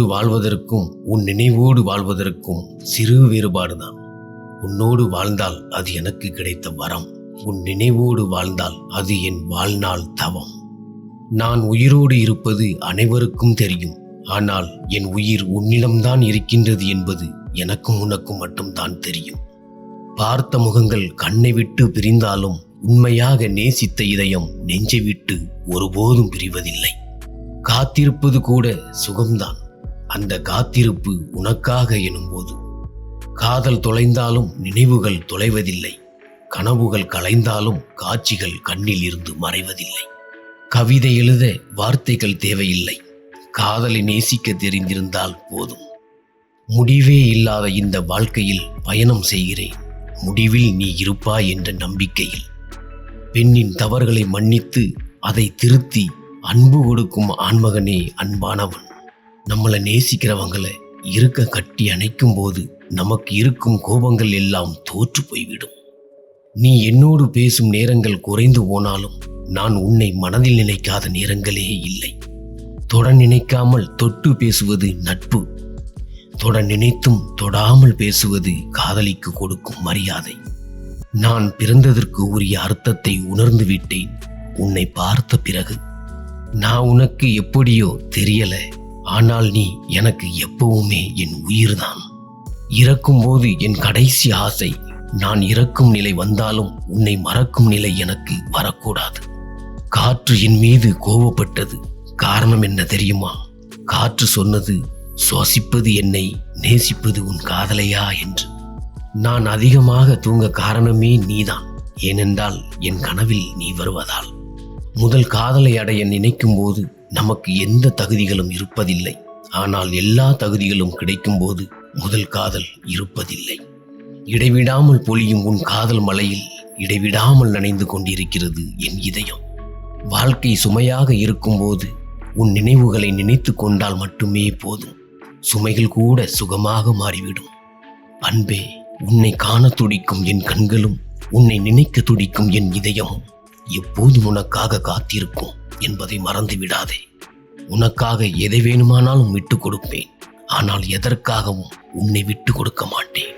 உன்னோடு வாழ்வதற்கும் உன் நினைவோடு வாழ்வதற்கும் சிறு வேறுபாடுதான். உன்னோடு வாழ்ந்தால் அது எனக்கு கிடைத்த வரம். உன் நினைவோடு வாழ்ந்தால் அது என் வாழ்நாள் தவம். நான் உயிரோடு இருப்பது அனைவருக்கும் தெரியும். ஆனால் என் உயிர் உன்னிடம்தான் இருக்கின்றது என்பது எனக்கும் உனக்கும் மட்டும்தான் தெரியும். பார்த்த முகங்கள் கண்ணை விட்டு பிரிந்தாலும் உண்மையாக நேசித்த இதயம் நெஞ்சை விட்டு ஒருபோதும் பிரிவதில்லை. காத்திருப்பது கூட சுகம்தான். அந்த காத்திருப்பு உனக்காக எனும்போது. காதல் தொலைந்தாலும் நினைவுகள் தொலைவதில்லை. கனவுகள் கலைந்தாலும் காட்சிகள் கண்ணில் இருந்து மறைவதில்லை. கவிதை எழுத வார்த்தைகள் தேவையில்லை. காதலை நேசிக்க தெரிந்திருந்தால் போதும். முடிவே இல்லாத இந்த வாழ்க்கையில் பயணம் செய்கிறேன். முடிவில் நீ இருப்பாய் என்ற நம்பிக்கையில். பெண்ணின் தவறுகளை மன்னித்து அதை திருத்தி அன்பு கொடுக்கும் ஆண்மகனே அன்பானவன். நம்மளை நேசிக்கிறவங்களை இருக்க கட்டி அணைக்கும் போது நமக்கு இருக்கும் கோபங்கள் எல்லாம் தோற்று போய்விடும். நீ என்னோடு பேசும் நேரங்கள் குறைந்து போனாலும் நான் உன்னை மனதில் நினைக்காத நேரங்களே இல்லை. தொட நினைக்காமல் தொட்டு பேசுவது நட்பு. தொட நினைத்தும் தொடாமல் பேசுவது காதலிக்கு கொடுக்கும் மரியாதை. நான் பிறந்ததற்கு உரிய அர்த்தத்தை உணர்ந்து விட்டேன். உன்னை பார்த்த பிறகு நான் உனக்கு எப்படியோ தெரியலை. ஆனால் நீ எனக்கு எப்பவுமே என் உயிர்தான். இறக்கும்போது என் கடைசி ஆசை நான் இறக்கும் நிலை வந்தாலும் உன்னை மறக்கும் நிலை எனக்கு வரக்கூடாது. காற்று என் மீது கோபப்பட்டது காரணம் என்ன தெரியுமா? காற்று சொன்னது சுவாசிப்பது என்னை நேசிப்பது உன் காதலையா என்று. நான் அதிகமாக தூங்க காரணமே நீதான் ஏனென்றால் என் கனவில் நீ வருவதால். முதல் காதலை அடைய நினைக்கும் போது நமக்கு எந்த தகுதிகளும் இருப்பதில்லை. ஆனால் எல்லா தகுதிகளும் கிடைக்கும்போது முதல் காதல் இருப்பதில்லை. இடைவிடாமல் பொழியும் உன் காதல் மலையில் இடைவிடாமல் நனைந்து கொண்டிருக்கிறது என் இதயம். வாழ்க்கை சுமையாக இருக்கும்போது உன் நினைவுகளை நினைத்து கொண்டால் மட்டுமே போதும். சுமைகள் கூட சுகமாக மாறிவிடும். அன்பே உன்னை காண துடிக்கும் என் கண்களும் உன்னை நினைக்க துடிக்கும் என் இதயமும் எப்போதும் உனக்காக காத்திருக்கும் என்பதை மறந்து விடாதே உனக்காக எதை வேணுமானாலும் விட்டு கொடுப்பேன். ஆனால் எதற்காகவும் உன்னை விட்டு கொடுக்க மாட்டேன்.